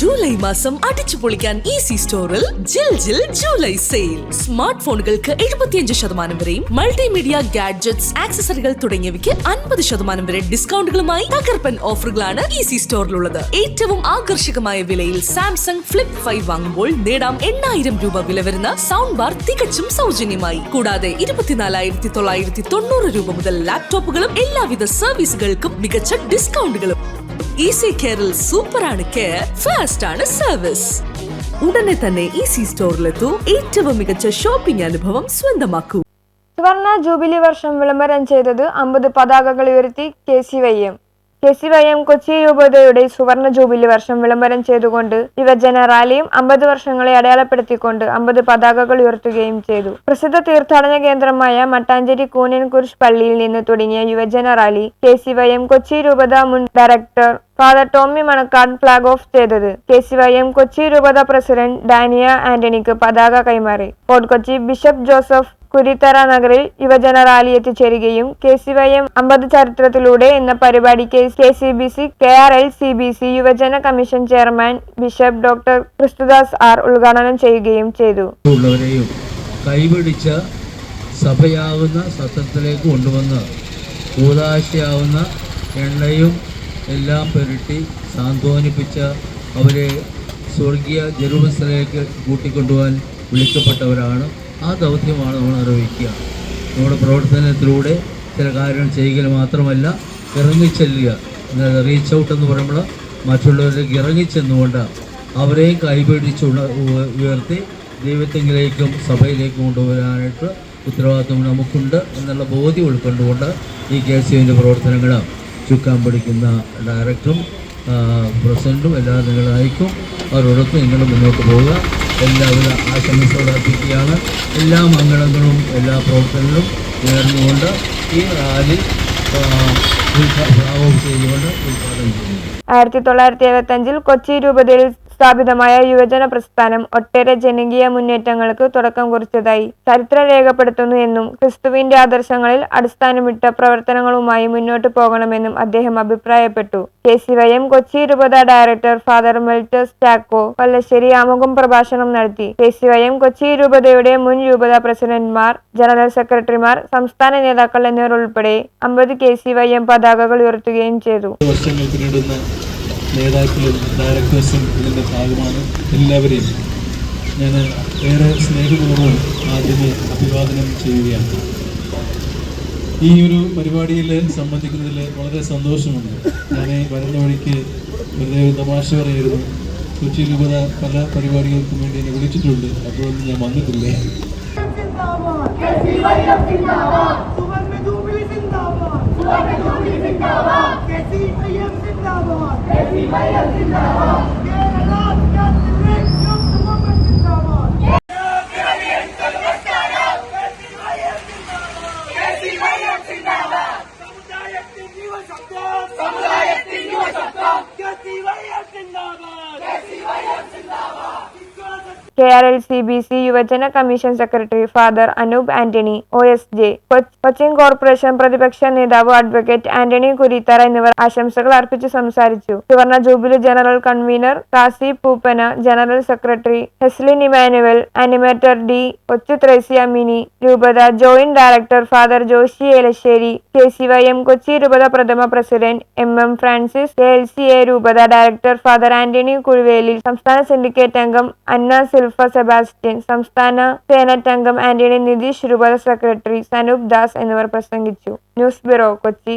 July മാസം അടിച്ചു പൊളിക്കാൻ ഈസി സ്റ്റോറിൽ ജിൽ ജിൽ ജൂലൈ സെയിൽ സ്മാർട്ട് ഫോണുകൾക്ക് എഴുപത്തിയഞ്ച് ശതമാനം വരെയും മൾട്ടിമീഡിയ ഗാഡ്ജറ്റ്സ് ആക്സസറികൾ തുടങ്ങിയവയ്ക്ക് അൻപത് ശതമാനം വരെ ഡിസ്കൗണ്ടുകളുമായി തകർപ്പൻ ഓഫറുകളാണ് ഈസി സ്റ്റോറിലുള്ളത് ഏറ്റവും ആകർഷകമായ വിലയിൽ സാംസങ് ഫ്ലിപ്പ് ഫൈവ് വാങ്ങുമ്പോൾ നേടാം എണ്ണായിരം രൂപ വില വരുന്ന സൗണ്ട് ബാർ തികച്ചും സൗജന്യമായി. കൂടാതെ ഇരുപത്തിനാലായിരത്തി തൊള്ളായിരത്തി തൊണ്ണൂറ് രൂപ മുതൽ ലാപ്ടോപ്പുകളും എല്ലാവിധ സർവീസുകൾക്കും മികച്ച ഡിസ്കൗണ്ടുകളും ഈസി കെയറിൽ ആണ് കെയർ ഫാസ്റ്റ് ആണ് സർവീസ് ഉടനെ തന്നെ ഈസി സ്റ്റോറിലെത്തൂ ഏറ്റവും മികച്ച ഷോപ്പിംഗ് അനുഭവം സ്വന്തമാക്കൂ. സുവർണ ജൂബിലി വർഷം വിളംബരം ചെയ്തത് അമ്പത് പതാകകൾ ഉയർത്തി K C Y M. K C Y M Kochi രൂപതയുടെ സുവർണ ജൂബിലി വർഷം വിളംബരം ചെയ്തുകൊണ്ട് യുവജന റാലിയും അമ്പത് വർഷങ്ങളെ അടയാളപ്പെടുത്തിക്കൊണ്ട് അമ്പത് പതാകകൾ ഉയർത്തുകയും ചെയ്തു. പ്രസിദ്ധ തീർത്ഥാടന കേന്ദ്രമായ മട്ടാഞ്ചേരി കൂനൻകുരിശ് പള്ളിയിൽ നിന്ന് തുടങ്ങിയ യുവജന റാലി ടെസി വൈ എം കൊച്ചി രൂപത മുൻ director father Tomy Manakkad flag off ചെയ്തത്. K C Y M Kochi രൂപത പ്രസിഡന്റ് ഡാനിയ ആന്റണിക്ക് പതാക കൈമാറി. ഫോർട്ട് കൊച്ചി ബിഷപ്പ് ജോസഫ് കുരിത്തറ നഗറിൽ യുവജന റാലി എത്തിച്ചേരുകയും കെ സി വൈ എം അമ്പത് ചരിത്രത്തിലൂടെ എന്ന പരിപാടിക്ക് K C B C K R L C B C യുവജന commission chairman bishop doctor Christudas R ഉദ്ഘാടനം ചെയ്യുകയും ചെയ്തു. കൈപിടിച്ച സഭയാവുന്ന സത്യത്തിലേക്ക് കൊണ്ടുവന്ന് കൂതാശയാവുന്ന എണ്ണയും എല്ലാം പുരട്ടി സാന്ത്വനിപ്പിച്ച അവരെ സ്വർഗീയ ജെറുസലേക്ക് കൂട്ടിക്കൊണ്ടുപോകാൻ വിളിക്കപ്പെട്ടവരാണ് ആ ദൗത്യമാണ് നമ്മൾ നിർവഹിക്കുക. നമ്മുടെ പ്രവർത്തനത്തിലൂടെ ചില കാര്യങ്ങൾ ചെയ്യുക മാത്രമല്ല ഇറങ്ങിച്ചെല്ലുക. എന്നാൽ റീച്ച് ഔട്ട് എന്ന് പറയുമ്പോൾ മറ്റുള്ളവരിലേക്ക് ഇറങ്ങിച്ചെന്നുകൊണ്ട് അവരെയും കൈപിടിച്ച് ഉയർത്തി ദൈവത്തെങ്കിലേക്കും സഭയിലേക്കും കൊണ്ടുവരാനായിട്ട് ഉത്തരവാദിത്വം നമുക്കുണ്ട് എന്നുള്ള ബോധ്യം ഉൾക്കൊണ്ടുകൊണ്ട് ഈ കെ സി യുവിന്റെ പ്രവർത്തനങ്ങൾ ചുക്കാൻ പിടിക്കുന്ന ഡയറക്ടറും പ്രസിഡന്റും എല്ലാ നിങ്ങളായിരിക്കും അവരോടൊപ്പം നിങ്ങൾ മുന്നോട്ട് പോവുക. എല്ലാവിധ ആശംസകൾ അർപ്പിക്കുകയാണ് എല്ലാ മംഗളങ്ങളും എല്ലാ പ്രവർത്തനങ്ങളും നേർന്നുകൊണ്ട് ഈ റാലി ആയിരത്തി തൊള്ളായിരത്തി എഴുപത്തി അഞ്ചിൽ കൊച്ചി രൂപതയിൽ സ്ഥാപിതമായ യുവജന പ്രസ്ഥാനം ഒട്ടേറെ ജനകീയ മുന്നേറ്റങ്ങൾക്ക് തുടക്കം കുറിച്ചതായി ചരിത്രം രേഖപ്പെടുത്തുന്നു എന്നും ക്രിസ്തുവിന്റെ ആദർശങ്ങളിൽ അടിസ്ഥാനമിട്ട പ്രവർത്തനങ്ങളുമായി മുന്നോട്ടു പോകണമെന്നും അദ്ദേഹം അഭിപ്രായപ്പെട്ടു. K C Y M Kochi രൂപത ഡയറക്ടർ ഫാദർ മെൽറ്റസ് ടാക്കോ കൊല്ലശ്ശേരി ആമുഖം പ്രഭാഷണം നടത്തി. K C Y M Kochi രൂപതയുടെ മുൻ രൂപത പ്രസിഡന്റ്മാർ ജനറൽ സെക്രട്ടറിമാർ സംസ്ഥാന നേതാക്കൾ എന്നിവർ ഉൾപ്പെടെ അമ്പത് കെ സി വൈ എം പതാകകൾ ഉയർത്തുകയും ചെയ്തു. നേതാക്കളും ഡയറക്ടേഴ്സും ഇതിന്റെ ഭാഗമാണ്. എല്ലാവരെയും ഞാൻ ഏറെ സ്നേഹപൂർവം ആദ്യമേ അഭിവാദനം ചെയ്യുകയാണ്. ഈ ഒരു പരിപാടിയിൽ സംബന്ധിക്കുന്നതിൽ വളരെ സന്തോഷമുണ്ട്. ഞാൻ വരുന്ന വഴിക്ക് വെറുതെ ഒരു തമാശ പറയായിരുന്നു. കൊച്ചി രൂപത പല പരിപാടികൾക്കും വേണ്ടി എന്നെ വിളിച്ചിട്ടുണ്ട്. അപ്പോഴൊന്നും ഞാൻ വന്നിട്ടില്ല. K R L C B C യുവജന commission secretary father Anoop Antony O S J Cochin corporation പ്രതിപക്ഷ നേതാവ് അഡ്വക്കേറ്റ് ആന്റണി കുരീത്തറ എന്നിവർ ആശംസകൾ അർപ്പിച്ച് സംസാരിച്ചു. സുവർണ jubilee general convener Casy Pooppana general secretary Heslin Emmanuel animator D Kochu Thresia Mini രൂപത joint director father Joshy Elasseri K C Y M Kochi രൂപത പ്രഥമ president M M Francis K L C A രൂപത director father Antony Kuzhuvelil സംസ്ഥാന syndicate അംഗം അന്ന സിൽഫ Sebastian സംസ്ഥാന സേനറ്റ് അംഗം ആന്റണി നിതീഷ് രൂപത secretary Sanoop Das എന്നിവർ പ്രസംഗിച്ചു. News bureau Kochi.